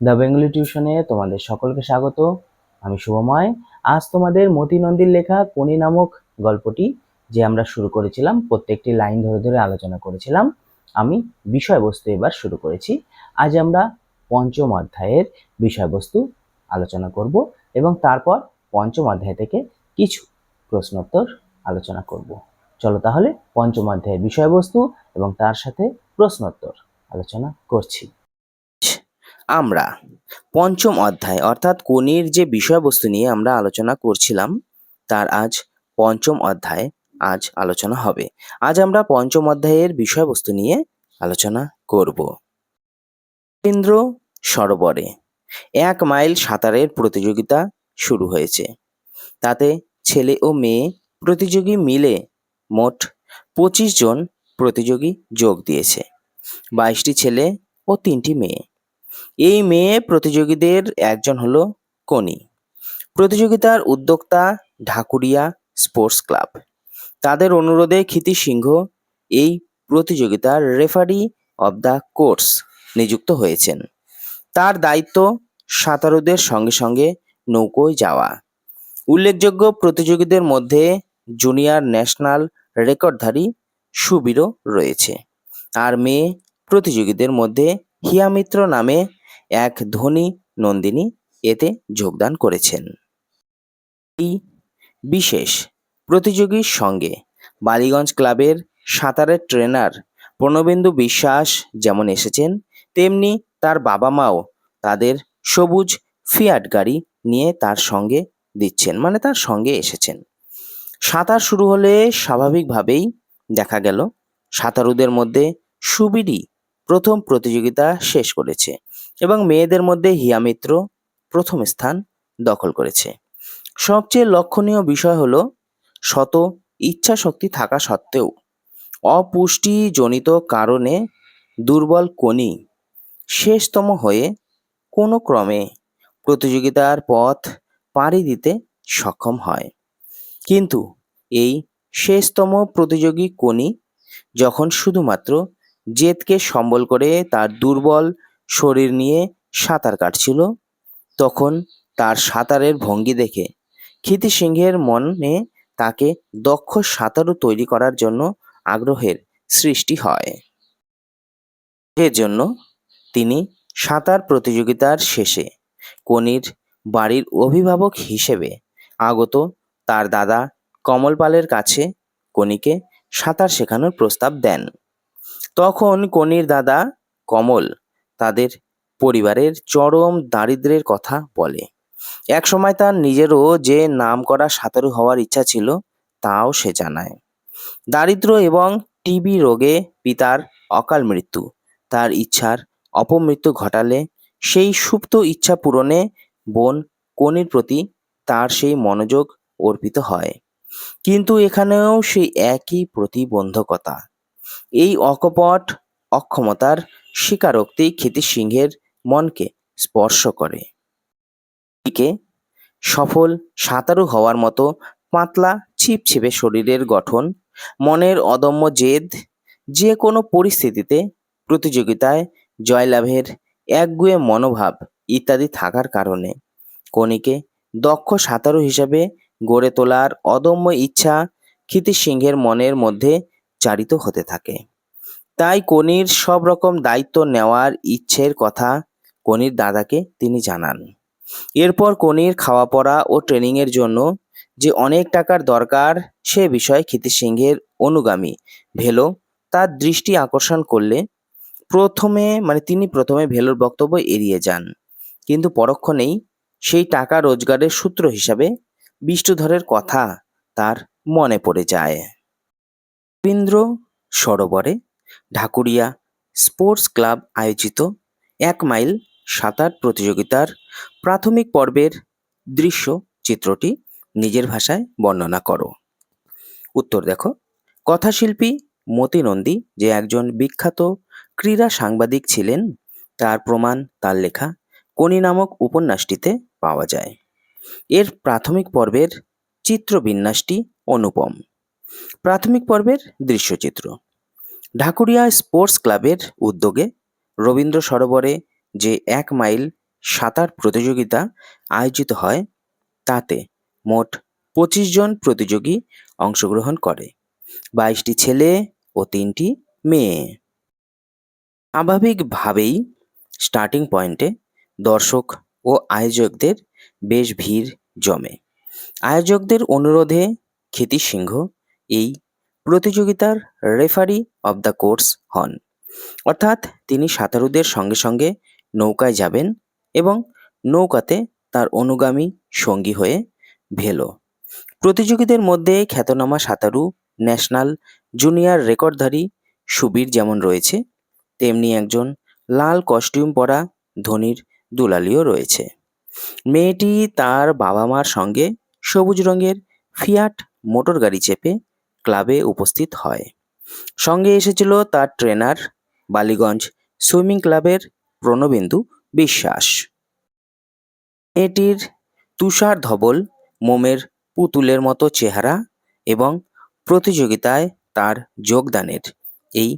The Bengali টিউশনে তোমাদের সকলকে স্বাগত। আমি শুভময়। আজ তোমাদের মতি নন্দীর লেখা কোনি নামক গল্পটি যে আমরা শুরু করেছিলাম, প্রত্যেকটি লাইন ধরে ধরে আলোচনা করেছিলাম, আমি বিষয়বস্তু এবার শুরু করেছি। আজ আমরা পঞ্চম অধ্যায়ের বিষয়বস্তু আলোচনা করব এবং তারপর পঞ্চম অধ্যায় থেকে কিছু প্রশ্নোত্তর আলোচনা করব। চলো তাহলে পঞ্চম অধ্যায়ের বিষয়বস্তু এবং তার সাথে প্রশ্নোত্তর আলোচনা করছি। আমরা। পঞ্চম অধ্যায়, অর্থাৎ কোনির যে বিষয়বস্তু নিয়ে আমরা আলোচনা করছিলাম, তার আজ পঞ্চম অধ্যায় আজ আলোচনা হবে। আজ আমরা পঞ্চম অধ্যায়ের বিষয়বস্তু নিয়ে আলোচনা করব। রবীন্দ্র সরোবরে এক মাইল সাঁতারের প্রতিযোগিতা শুরু হয়েছে। তাতে ছেলে ও মেয়ে প্রতিযোগী মিলে মোট পঁচিশ জন প্রতিযোগী যোগ দিয়েছে। বাইশটি ছেলে ও তিনটি মেয়ে। এই মেয়ে প্রতিযোগীদের একজন হলো কনি। প্রতিযোগিতার উদ্যোক্তা ঢাকুরিয়া স্পোর্টস ক্লাব। তাদের অনুরোধে ক্ষিতি সিংহ এই প্রতিযোগিতার রেফারি অব দ্য কোর্স নিযুক্ত হয়েছেন। তার দায়িত্ব সাঁতারুদের সঙ্গে সঙ্গে নৌকোয় যাওয়া। উল্লেখযোগ্য প্রতিযোগীদের মধ্যে জুনিয়র ন্যাশনাল রেকর্ডধারী সুবীরও রয়েছে। আর মেয়ে প্রতিযোগীদের মধ্যে হিয়া মিত্র নামে এক ধনী নন্দিনী এতে যোগদান করেছেন। এই বিশেষ প্রতিযোগীর সঙ্গে বালিগঞ্জ ক্লাবের সাঁতারের ট্রেনার প্রণবেন্দু বিশ্বাস যেমন এসেছেন, তেমনি তার বাবা মাও তাদের সবুজ ফিয়াট গাড়ি নিয়ে তার সঙ্গে দিচ্ছেন মানে তার সঙ্গে এসেছেন। সাঁতার শুরু হলে স্বাভাবিকভাবেই দেখা গেল সাঁতারুদের মধ্যে সুবিরই প্রথম প্রতিযোগিতা শেষ করেছে। এবং মেয়েদের মধ্যে হিয়া মিত্র প্রথম স্থান দখল করেছে। সবচেয়ে লক্ষণীয় বিষয় হলো শত ইচ্ছা শক্তি থাকা সত্ত্বেও অপুষ্টিজনিত কারণে দুর্বল কোনি শেষতম হয়ে কোনো ক্রমে প্রতিযোগিতার পথ পাড়ি দিতে সক্ষম হয়। কিন্তু এই শেষতম প্রতিযোগী কোনি যখন শুধুমাত্র জেদকে সম্বল করে তার দুর্বল শরীর নিয়ে সাঁতার কাটছিল। তখন তার সাঁতারের ভঙ্গি দেখে ক্ষিতি সিংহের মনে তাকে দক্ষ সাঁতারু তৈরি করার জন্য আগ্রহের সৃষ্টি হয়। জন্য তিনি সাঁতার প্রতিযোগিতার শেষে কনির বাড়ির অভিভাবক হিসেবে আগত তার দাদা কমল পালের কাছে কনিকে সাঁতার শেখানোর প্রস্তাব দেন। তখন কনির দাদা কমল তাদের পরিবারের চরম দারিদ্র্যের কথা বলে। একসময় তার নিজেরও যে নাম করা সাঁতারু হওয়ার ইচ্ছা ছিল, তাও সে জানায়। দারিদ্র্য এবং টিবি রোগে পিতার অকাল মৃত্যু, তার ইচ্ছার অপমৃত্যু ঘটালে সেই সুপ্ত ইচ্ছা পূরণে বোন কনির প্রতি তার সেই মনোযোগ অর্পিত হয়। কিন্তু এখানেও সেই একই প্রতিবন্ধকতা। এই অকপট অক্ষমতার স্বীকারোক্তি ক্ষিতি সিংহের মনকে স্পর্শ করে। এদিকে সফল সাঁতারু হওয়ার মতো পাতলা ছিপছিপে শরীরের গঠন, মনের অদম্য জেদ, যে কোনো পরিস্থিতিতে প্রতিযোগিতায় জয়লাভের একগুয়ে মনোভাব ইত্যাদি থাকার কারণে কনিকে দক্ষ সাঁতারু হিসাবে গড়ে তোলার অদম্য ইচ্ছা ক্ষিতি সিংহের মনের মধ্যে চারিত হতে থাকে। তাই কনির সব রকম দায়িত্ব নেওয়ার ইচ্ছের কথা কনির দাদাকে তিনি জানান। এরপর কনির খাওয়া পড়া ও ট্রেনিংয়ের জন্য যে অনেক টাকার দরকার সে বিষয়ে ক্ষিতি সিংহের অনুগামী ভেলো তার দৃষ্টি আকর্ষণ করলে প্রথমে মানে তিনি প্রথমে ভেলোর বক্তব্য এড়িয়ে যান। কিন্তু পরক্ষণেই সেই টাকা রোজগারের সূত্র হিসাবে বিষ্ণুধরের কথা তার মনে পড়ে যায়। রবীন্দ্র সরোবরে ঢাকুরিয়া স্পোর্টস ক্লাব আয়োজিত এক মাইল সাঁতার প্রতিযোগিতার প্রাথমিক পর্বের দৃশ্য চিত্রটি নিজের ভাষায় বর্ণনা করো। উত্তর দেখো, কথাশিল্পী মতি নন্দী যে একজন বিখ্যাত ক্রীড়া সাংবাদিক ছিলেন, তার প্রমাণ তার লেখা কোনি নামক উপন্যাসটিতে পাওয়া যায়। এর প্রাথমিক পর্বের চিত্রবিন্যাসটি অনুপম। প্রাথমিক পর্বের দৃশ্যচিত্র। ঢাকুরিয়া স্পোর্টস ক্লাবের উদ্যোগে রবীন্দ্র সরোবরে যে এক মাইল সাঁতার প্রতিযোগিতা আয়োজিত হয়, তাতে মোট পঁচিশ জন প্রতিযোগী অংশগ্রহণ করে। বাইশটি ছেলে ও তিনটি মেয়ে। স্বাভাবিকভাবেই স্টার্টিং পয়েন্টে দর্শক ও আয়োজকদের বেশ ভিড় জমে। আয়োজকদের অনুরোধে ক্ষিতি সিংহ এই প্রতিযোগিতার রেফারি অব দ্য কোর্স হন। অর্থাৎ তিনি সাঁতারুদের সঙ্গে সঙ্গে নৌকায় যাবেন এবং নৌকাতে তার অনুগামী সঙ্গী হয়ে ভেলো। প্রতিযোগীদের মধ্যে খ্যাতনামা সাঁতারু, ন্যাশনাল জুনিয়র রেকর্ডধারী সুবীর যেমন রয়েছে, তেমনি একজন লাল কস্টিউম পরা ধোনির দুলালিও রয়েছে। মেয়েটি তার বাবা মার সঙ্গে সবুজ রঙের ফিয়াট মোটর গাড়ি চেপে ক্লাবে উপস্থিত হয়। সঙ্গে এসেছিল তার ট্রেনার, বালিগঞ্জ সুইমিং ক্লাবের প্রণবিন্দু বিশ্বাস। এটির তুষার ধবল, মোমের পুতুলের মতো চেহারা এবং প্রতিযোগিতায় তার যোগদানের এই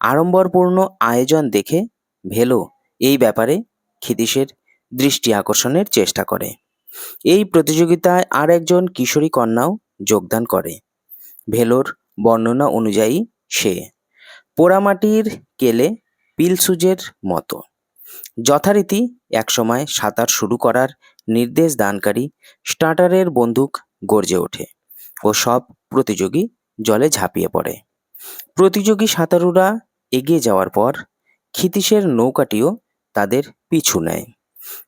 আড়ম্বরপূর্ণ আয়োজন দেখে ভেলো এই ব্যাপারে ক্ষিতীশের দৃষ্টি আকর্ষণের চেষ্টা করে। এই প্রতিযোগিতায় আর একজন কিশোরী কন্যাও যোগদান করে। ভেলোর বর্ণনা অনুযায়ী সে। পোড়ামাটির কেলে পিলসুজের মতো। যথারীতি একসময় সাঁতার শুরু করার নির্দেশ দানকারী স্টার্টারের বন্দুক গর্জে ওঠে ও সব প্রতিযোগী জলে ঝাঁপিয়ে পড়ে। প্রতিযোগী সাঁতারুরা এগিয়ে যাওয়ার পর ক্ষিতীশের নৌকাটিও তাদের পিছু নেয়।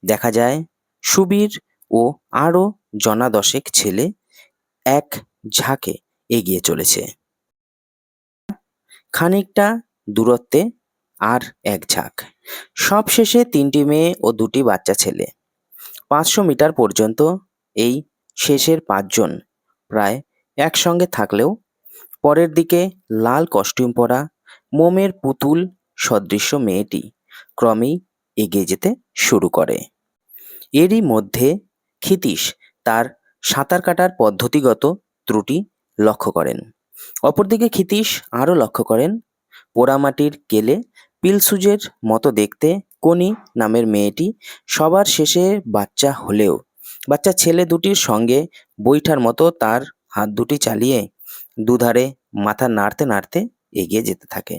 দেখা যায় সুবীর ও আরও জনা দশেক ছেলে এক ঝাঁকে এগিয়ে চলেছে। খানিকটা দূরত্বে আর এক ঝাঁক। সবশেষে তিনটি মেয়ে ও দুটি বাচ্চা ছেলে। পাঁচশো মিটার পর্যন্ত এই শেষের পাঁচজন প্রায় একসঙ্গে থাকলেও পরের দিকে লাল কস্টিউম পরা মোমের পুতুল সদৃশ্য মেয়েটি ক্রমেই এগিয়ে যেতে শুরু করে। এরই মধ্যে ক্ষিতীশ তার সাঁতার কাটার পদ্ধতিগত ত্রুটি লক্ষ্য করেন। অপরদিকে ক্ষিতীশ আরও লক্ষ্য করেন, পোড়ামাটির কেলে পিলসুজের মতো দেখতে কোনি নামের মেয়েটি সবার শেষে বাচ্চা হলেও, বাচ্চা ছেলে দুটির সঙ্গে বৈঠার মতো তার হাত দুটি চালিয়ে দুধারে মাথা নাড়তে নাড়তে এগিয়ে যেতে থাকে।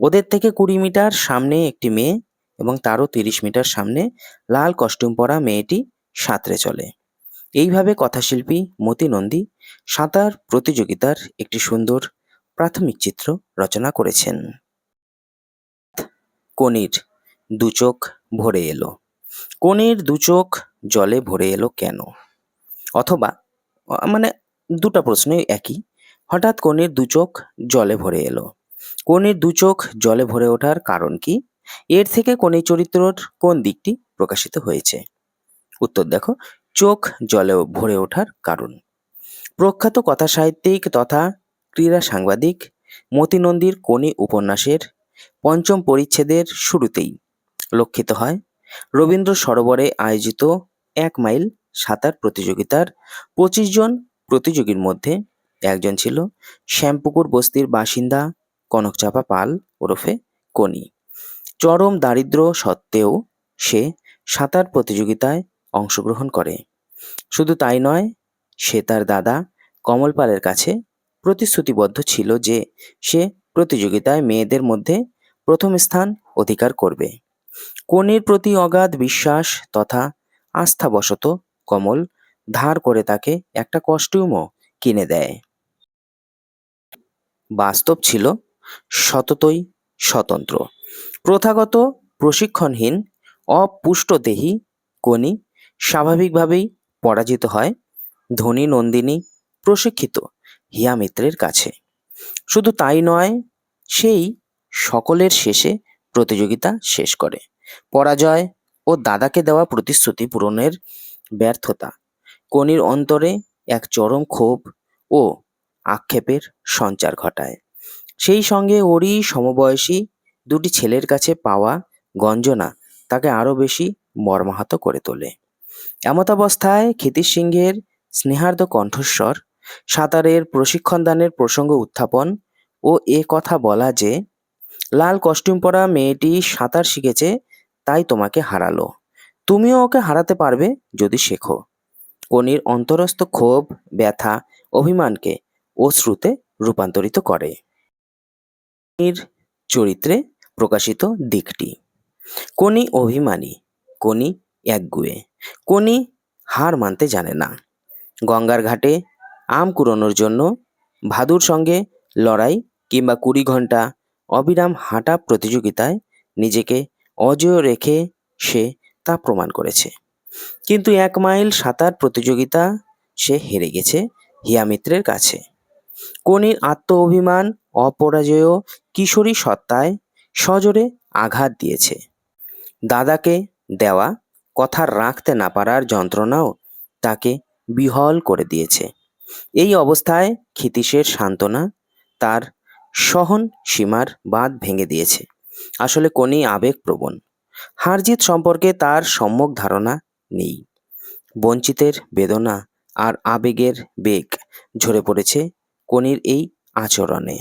ওদের থেকে কুড়ি মিটার সামনে একটি মেয়ে এবং তারও তিরিশ মিটার সামনে লাল কস্টিউম পরা মেয়েটি সাঁতরে চলে। এইভাবে কথাশিল্পী মতি নন্দী সাঁতার প্রতিযোগিতার একটি সুন্দর প্রাথমিক চিত্র রচনা করেছেন। কনির দু চোখ ভরে এলো। কনির দু চোখ জলে ভরে এলো কেন? অথবা মানে দুটো প্রশ্নই একই। হঠাৎ কনির দু চোখ জলে ভরে এলো। কনির দু চোখ জলে ভরে ওঠার কারণ কি? এর থেকে কনির চরিত্রর কোন দিকটি প্রকাশিত হয়েছে? উত্তর দেখো। চোখ জলে ভরে ওঠার কারণ। প্রখ্যাত কথা সাহিত্যিক তথা ক্রীড়া সাংবাদিক মতিনন্দীর কোনি উপন্যাসের পঞ্চম পরিচ্ছেদের শুরুতেই লক্ষিত হয়। রবীন্দ্র সরোবরে আয়োজিত এক মাইল সাঁতার প্রতিযোগিতার পঁচিশ জন প্রতিযোগীর মধ্যে একজন ছিল শ্যামপুকুর বস্তির বাসিন্দা কনকচাপা পাল ওরফে কনি চরম দারিদ্র সত্ত্বেও সে সাঁতার প্রতিযোগিতায় অংশগ্রহণ করে। শুধু তাই নয়, সে তার দাদা কমল পালের কাছে প্রতিশ্রুতিবদ্ধ ছিল যে সে প্রতিযোগিতায় মেয়েদের মধ্যে প্রথম স্থান অধিকার করবে। কনির প্রতি অগাধ বিশ্বাস তথা আস্থাবশত কমল ধার করে তাকে একটা কস্টিউমও কিনে দেয়। বাস্তব ছিল সততই স্বতন্ত্র। প্রথাগত প্রশিক্ষণহীন, অপুষ্টদেহী কনি স্বাভাবিকভাবেই পরাজিত হয় ধনী নন্দিনী প্রশিক্ষিত হিয়া মিত্রের কাছে। শুধু তাই নয়, সেই সকলের শেষে প্রতিযোগিতা শেষ করে। পরাজয় ও দাদাকে দেওয়া প্রতিশ্রুতি পূরণের ব্যর্থতা, কনির অন্তরে এক চরম ক্ষোভ ও আক্ষেপের সঞ্চার ঘটায়। সেই সঙ্গে ওরই সমবয়সী দুটি ছেলের কাছে পাওয়া গঞ্জনা তাকে আরও বেশি মর্মাহত করে তোলে। এমতাবস্থায় ক্ষিতিশ সিংহের স্নেহার্দ কণ্ঠস্বর, সাঁতারের প্রশিক্ষণদানের প্রসঙ্গ উত্থাপন ও এ কথা বলা যে, লাল কস্টিউম পরা মেয়েটি সাঁতার শিখেছে, তাই তোমাকে হারালো। তুমিও ওকে হারাতে পারবে যদি শেখো। কনির অন্তরস্থ ক্ষোভ, ব্যথা, অভিমানকে অশ্রুতে রূপান্তরিত করে। চরিত্রে প্রকাশিত দিকটি। কনি অভিমানী। কনি একগুয়ে কোনি হার মানতে জানে না। গঙ্গার ঘাটে আম কুড়োনোর জন্য ভাদুর সঙ্গে লড়াই কিংবা কুড়ি ঘণ্টা অবিরাম হাঁটা প্রতিযোগিতায় নিজেকে অজেয় রেখে সে তা প্রমাণ করেছে। কিন্তু এক মাইল সাঁতার প্রতিযোগিতা সে হেরে গেছে হিয়ামিত্রের কাছে। কনির আত্ম অভিমান অপরাজেয় কিশোরী সত্তায় সজোরে আঘাত দিয়েছে। দাদাকে দেওয়া কথা রাখতে না পারার যন্ত্রণাও তাকে বিহল করে দিয়েছে। এই অবস্থায় ক্ষিতীশের সান্ত্বনা তার সহন সীমার বাঁধ ভেঙে দিয়েছে। আসলে কোনি আবেগপ্রবণ। হারজিত সম্পর্কে তার সম্যক ধারণা নেই। বঞ্চিতের বেদনা আর আবেগের বেগ ঝরে পড়েছে কনির এই আচরণে।